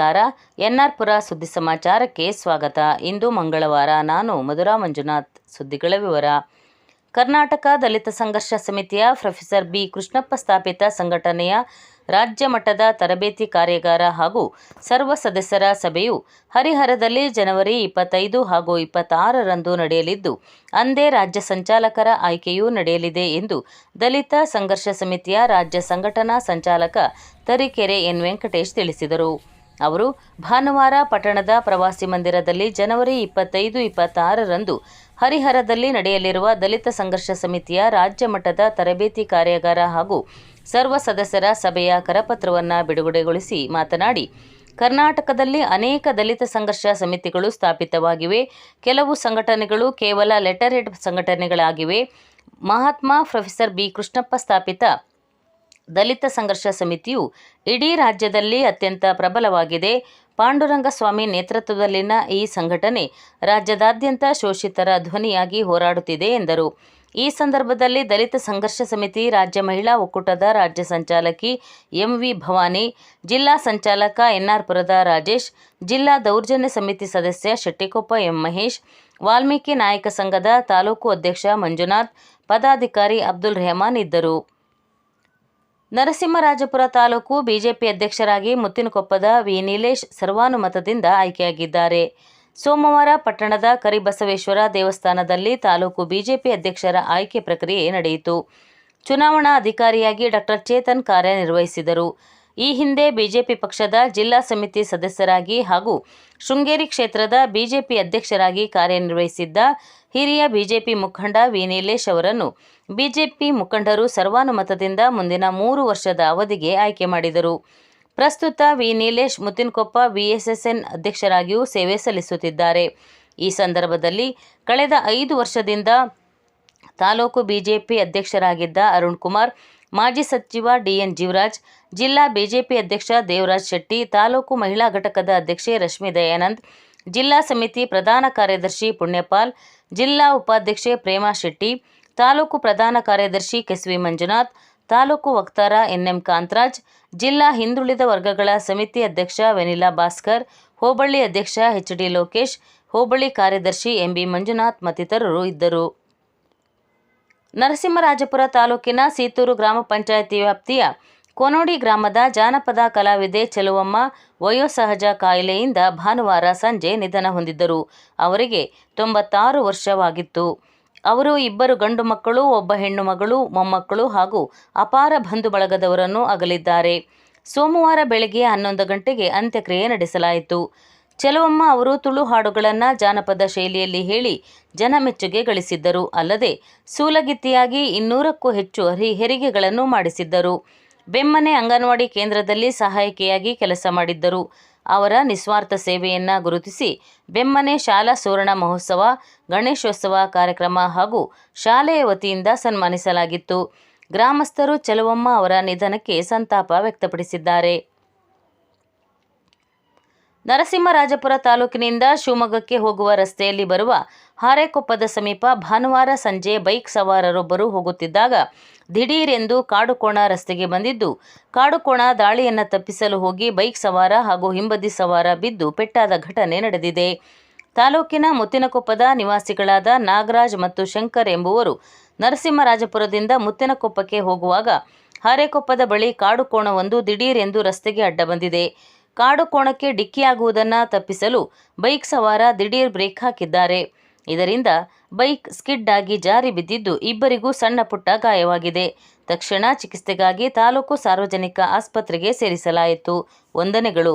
ನಮಸ್ಕಾರ. ಎನ್ಆರ್ ಪುರ ಸುದ್ದಿ ಸಮಾಚಾರಕ್ಕೆ ಸ್ವಾಗತ. ಇಂದು ಮಂಗಳವಾರ ನಾನು ಮಧುರಾ ಮಂಜುನಾಥ್ ಸುದ್ದಿಗಳ ವಿವರ. ಕರ್ನಾಟಕ ದಲಿತ ಸಂಘರ್ಷ ಸಮಿತಿಯ ಪ್ರೊಫೆಸರ್ ಬಿ ಕೃಷ್ಣಪ್ಪ ಸ್ಥಾಪಿತ ಸಂಘಟನೆಯ ರಾಜ್ಯ ಮಟ್ಟದ ತರಬೇತಿ ಕಾರ್ಯಾಗಾರ ಹಾಗೂ ಸರ್ವ ಸದಸ್ಯರ ಸಭೆಯು ಹರಿಹರದಲ್ಲಿ ಜನವರಿ ಇಪ್ಪತ್ತೈದು ಹಾಗೂ ಇಪ್ಪತ್ತಾರರಂದು ನಡೆಯಲಿದ್ದು, ಅಂದೇ ರಾಜ್ಯ ಸಂಚಾಲಕರ ಆಯ್ಕೆಯೂ ನಡೆಯಲಿದೆ ಎಂದು ದಲಿತ ಸಂಘರ್ಷ ಸಮಿತಿಯ ರಾಜ್ಯ ಸಂಘಟನಾ ಸಂಚಾಲಕ ತರೀಕೆರೆ ಎನ್ ವೆಂಕಟೇಶ್ ತಿಳಿಸಿದರು. ಅವರು ಭಾನುವಾರ ಪಟ್ಟಣದ ಪ್ರವಾಸಿ ಮಂದಿರದಲ್ಲಿ ಜನವರಿ ಇಪ್ಪತ್ತೈದು, ಇಪ್ಪತ್ತಾರರಂದು ಹರಿಹರದಲ್ಲಿ ನಡೆಯಲಿರುವ ದಲಿತ ಸಂಘರ್ಷ ಸಮಿತಿಯ ರಾಜ್ಯ ಮಟ್ಟದ ತರಬೇತಿ ಕಾರ್ಯಾಗಾರ ಹಾಗೂ ಸರ್ವ ಸದಸ್ಯರ ಸಭೆಯ ಕರಪತ್ರವನ್ನು ಬಿಡುಗಡೆಗೊಳಿಸಿ ಮಾತನಾಡಿ, ಕರ್ನಾಟಕದಲ್ಲಿ ಅನೇಕ ದಲಿತ ಸಂಘರ್ಷ ಸಮಿತಿಗಳು ಸ್ಥಾಪಿತವಾಗಿವೆ. ಕೆಲವು ಸಂಘಟನೆಗಳು ಕೇವಲ ಲೆಟರ್ ಹೆಡ್ ಸಂಘಟನೆಗಳಾಗಿವೆ. ಮಹಾತ್ಮ ಪ್ರೊಫೆಸರ್ ಬಿ ಕೃಷ್ಣಪ್ಪ ಸ್ಥಾಪಿತ ದಲಿತ ಸಂಘರ್ಷ ಸಮಿತಿಯು ಇಡೀ ರಾಜ್ಯದಲ್ಲಿ ಅತ್ಯಂತ ಪ್ರಬಲವಾಗಿದೆ. ಪಾಂಡುರಂಗಸ್ವಾಮಿ ನೇತೃತ್ವದಲ್ಲಿನ ಈ ಸಂಘಟನೆ ರಾಜ್ಯದಾದ್ಯಂತ ಶೋಷಿತರ ಧ್ವನಿಯಾಗಿ ಹೋರಾಡುತ್ತಿದೆ ಎಂದರು. ಈ ಸಂದರ್ಭದಲ್ಲಿ ದಲಿತ ಸಂಘರ್ಷ ಸಮಿತಿ ರಾಜ್ಯ ಮಹಿಳಾ ಒಕ್ಕೂಟದ ರಾಜ್ಯ ಸಂಚಾಲಕಿ ಎಂವಿ ಭವಾನಿ, ಜಿಲ್ಲಾ ಸಂಚಾಲಕ ಎನ್ಆರ್ಪುರದ ರಾಜೇಶ್, ಜಿಲ್ಲಾ ದೌರ್ಜನ್ಯ ಸಮಿತಿ ಸದಸ್ಯ ಶೆಟ್ಟಿಕೊಪ್ಪ ಎಂ. ಮಹೇಶ್, ವಾಲ್ಮೀಕಿ ನಾಯಕ ಸಂಘದ ತಾಲೂಕು ಅಧ್ಯಕ್ಷ ಮಂಜುನಾಥ್, ಪದಾಧಿಕಾರಿ ಅಬ್ದುಲ್ ರೆಹಮಾನ್ ಇದ್ದರು. ನರಸಿಂಹರಾಜಪುರ ತಾಲೂಕು ಬಿಜೆಪಿ ಅಧ್ಯಕ್ಷರಾಗಿ ಮುತ್ತಿನಕೊಪ್ಪದ ವಿ ನೀಲೇಶ್ ಸರ್ವಾನುಮತದಿಂದ ಆಯ್ಕೆಯಾಗಿದ್ದಾರೆ. ಸೋಮವಾರ ಪಟ್ಟಣದ ಕರಿಬಸವೇಶ್ವರ ದೇವಸ್ಥಾನದಲ್ಲಿ ತಾಲೂಕು ಬಿಜೆಪಿ ಅಧ್ಯಕ್ಷರ ಆಯ್ಕೆ ಪ್ರಕ್ರಿಯೆ ನಡೆಯಿತು. ಚುನಾವಣಾ ಅಧಿಕಾರಿಯಾಗಿ ಡಾಕ್ಟರ್ ಚೇತನ್ ಕಾರ್ಯನಿರ್ವಹಿಸಿದರು. ಈ ಹಿಂದೆ ಬಿಜೆಪಿ ಪಕ್ಷದ ಜಿಲ್ಲಾ ಸಮಿತಿ ಸದಸ್ಯರಾಗಿ ಹಾಗೂ ಶೃಂಗೇರಿ ಕ್ಷೇತ್ರದ ಬಿಜೆಪಿ ಅಧ್ಯಕ್ಷರಾಗಿ ಕಾರ್ಯನಿರ್ವಹಿಸಿದ್ದ ಹಿರಿಯ ಬಿಜೆಪಿ ಮುಖಂಡ ವಿ. ನೀಲೇಶ್ ಅವರನ್ನು ಬಿಜೆಪಿ ಮುಖಂಡರು ಸರ್ವಾನುಮತದಿಂದ ಮುಂದಿನ ಮೂರು ವರ್ಷದ ಅವಧಿಗೆ ಆಯ್ಕೆ ಮಾಡಿದರು. ಪ್ರಸ್ತುತ ವಿ. ನೀಲೇಶ್, ಮುತ್ತಿನಕೊಪ್ಪ, ವಿಎಸ್ಎಸ್ಎನ್ ಅಧ್ಯಕ್ಷರಾಗಿಯೂ ಸೇವೆ ಸಲ್ಲಿಸುತ್ತಿದ್ದಾರೆ. ಈ ಸಂದರ್ಭದಲ್ಲಿ ಕಳೆದ ಐದು ವರ್ಷದಿಂದ ತಾಲೂಕು ಬಿಜೆಪಿ ಅಧ್ಯಕ್ಷರಾಗಿದ್ದ ಅರುಣ್ ಕುಮಾರ್ ಮಾಜಿ ಸಚಿವ ಡಿಎನ್ ಜೀವರಾಜ್, ಜಿಲ್ಲಾ ಬಿಜೆಪಿ ಅಧ್ಯಕ್ಷ ದೇವರಾಜ್ ಶೆಟ್ಟಿ, ತಾಲೂಕು ಮಹಿಳಾ ಘಟಕದ ಅಧ್ಯಕ್ಷೆ ರಶ್ಮಿ ದಯಾನಂದ್, ಜಿಲ್ಲಾ ಸಮಿತಿ ಪ್ರಧಾನ ಕಾರ್ಯದರ್ಶಿ ಪುಣ್ಯಪಾಲ್, ಜಿಲ್ಲಾ ಉಪಾಧ್ಯಕ್ಷೆ ಪ್ರೇಮಾ ಶೆಟ್ಟಿ, ತಾಲೂಕು ಪ್ರಧಾನ ಕಾರ್ಯದರ್ಶಿ ಕೆಸ್ವಿ ಮಂಜುನಾಥ್, ತಾಲೂಕು ವಕ್ತಾರ ಎನ್ಎಂ ಕಾಂತರಾಜ್, ಜಿಲ್ಲಾ ಹಿಂದುಳಿದ ವರ್ಗಗಳ ಸಮಿತಿ ಅಧ್ಯಕ್ಷ ವೆನಿಲಾ ಭಾಸ್ಕರ್, ಹೋಬಳಿ ಅಧ್ಯಕ್ಷ ಎಚ್ ಡಿ ಲೋಕೇಶ್, ಹೋಬಳಿ ಕಾರ್ಯದರ್ಶಿ ಎಂಬಿ ಮಂಜುನಾಥ್ ಮತ್ತಿತರರು ಇದ್ದರು. ನರಸಿಂಹರಾಜಪುರ ತಾಲೂಕಿನ ಸೀತೂರು ಗ್ರಾಮ ಪಂಚಾಯಿತಿ ವ್ಯಾಪ್ತಿಯ ಕೋನೋಡಿ ಗ್ರಾಮದ ಜಾನಪದ ಕಲಾವಿದೆ ಚೆಲುವಮ್ಮ ವಯೋಸಹಜ ಕಾಯಿಲೆಯಿಂದ ಭಾನುವಾರ ಸಂಜೆ ನಿಧನ ಹೊಂದಿದ್ದರು. ಅವರಿಗೆ ತೊಂಬತ್ತಾರು ವರ್ಷವಾಗಿತ್ತು. ಅವರು ಇಬ್ಬರು ಗಂಡು ಮಕ್ಕಳು, ಒಬ್ಬ ಹೆಣ್ಣು ಮಗಳು, ಮೊಮ್ಮಕ್ಕಳು ಹಾಗೂ ಅಪಾರ ಬಂಧು ಬಳಗದವರನ್ನು ಅಗಲಿದ್ದಾರೆ. ಸೋಮವಾರ ಬೆಳಗ್ಗೆ ಹನ್ನೊಂದು ಗಂಟೆಗೆ ಅಂತ್ಯಕ್ರಿಯೆ ನಡೆಸಲಾಯಿತು. ಚೆಲುವಮ್ಮ ಅವರು ತುಳು ಹಾಡುಗಳನ್ನು ಜಾನಪದ ಶೈಲಿಯಲ್ಲಿ ಹೇಳಿ ಜನಮೆಚ್ಚುಗೆ ಗಳಿಸಿದ್ದರು. ಅಲ್ಲದೆ ಸೂಲಗಿತ್ತಿಯಾಗಿ ಇನ್ನೂರಕ್ಕೂ ಹೆಚ್ಚು ಹರಿ ಹೆರಿಗೆಗಳನ್ನು ಮಾಡಿಸಿದ್ದರು. ಬೆಮ್ಮನೆ ಅಂಗನವಾಡಿ ಕೇಂದ್ರದಲ್ಲಿ ಸಹಾಯಕಿಯಾಗಿ ಕೆಲಸ ಮಾಡಿದ್ದರು. ಅವರ ನಿಸ್ವಾರ್ಥ ಸೇವೆಯನ್ನು ಗುರುತಿಸಿ ಬೆಮ್ಮನೆ ಶಾಲಾ ಸುವರ್ಣ ಮಹೋತ್ಸವ, ಗಣೇಶೋತ್ಸವ ಕಾರ್ಯಕ್ರಮ ಹಾಗೂ ಶಾಲೆಯ ವತಿಯಿಂದ ಸನ್ಮಾನಿಸಲಾಗಿತ್ತು. ಗ್ರಾಮಸ್ಥರು ಚೆಲುವಮ್ಮ ಅವರ ನಿಧನಕ್ಕೆ ಸಂತಾಪ ವ್ಯಕ್ತಪಡಿಸಿದ್ದಾರೆ. ನರಸಿಂಹರಾಜಪುರ ತಾಲೂಕಿನಿಂದ ಶಿವಮೊಗ್ಗಕ್ಕೆ ಹೋಗುವ ರಸ್ತೆಯಲ್ಲಿ ಬರುವ ಹಾರೇಕೊಪ್ಪದ ಸಮೀಪ ಭಾನುವಾರ ಸಂಜೆ ಬೈಕ್ ಸವಾರರೊಬ್ಬರು ಹೋಗುತ್ತಿದ್ದಾಗ ದಿಢೀರೆಂದು ಕಾಡುಕೋಣ ರಸ್ತೆಗೆ ಬಂದಿದ್ದು, ಕಾಡುಕೋಣ ದಾಳಿಯನ್ನು ತಪ್ಪಿಸಲು ಹೋಗಿ ಬೈಕ್ ಸವಾರ ಹಾಗೂ ಹಿಂಬದಿ ಸವಾರ ಬಿದ್ದು ಪೆಟ್ಟಾದ ಘಟನೆ ನಡೆದಿದೆ. ತಾಲೂಕಿನ ಮುತ್ತಿನಕೊಪ್ಪದ ನಿವಾಸಿಗಳಾದ ನಾಗರಾಜ್ ಮತ್ತು ಶಂಕರ್ ಎಂಬುವರು ನರಸಿಂಹರಾಜಪುರದಿಂದ ಮುತ್ತಿನಕೊಪ್ಪಕ್ಕೆ ಹೋಗುವಾಗ ಹಾರೇಕೊಪ್ಪದ ಬಳಿ ಕಾಡುಕೋಣವೊಂದು ದಿಢೀರೆಂದು ರಸ್ತೆಗೆ ಅಡ್ಡ ಬಂದಿದೆ. ಕಾಡು ಕೋಣಕ್ಕೆ ಡಿಕ್ಕಿಯಾಗುವುದನ್ನು ತಪ್ಪಿಸಲು ಬೈಕ್ ಸವಾರ ದಿಢೀರ್ ಬ್ರೇಕ್ ಹಾಕಿದ್ದಾರೆ. ಇದರಿಂದ ಬೈಕ್ ಸ್ಕಿಡ್ ಆಗಿ ಜಾರಿ ಬಿದ್ದಿದ್ದು ಇಬ್ಬರಿಗೂ ಸಣ್ಣ ಪುಟ್ಟ ಗಾಯವಾಗಿದೆ. ತಕ್ಷಣ ಚಿಕಿತ್ಸೆಗಾಗಿ ತಾಲೂಕು ಸಾರ್ವಜನಿಕ ಆಸ್ಪತ್ರೆಗೆ ಸೇರಿಸಲಾಯಿತು. ವಂದನೆಗಳು.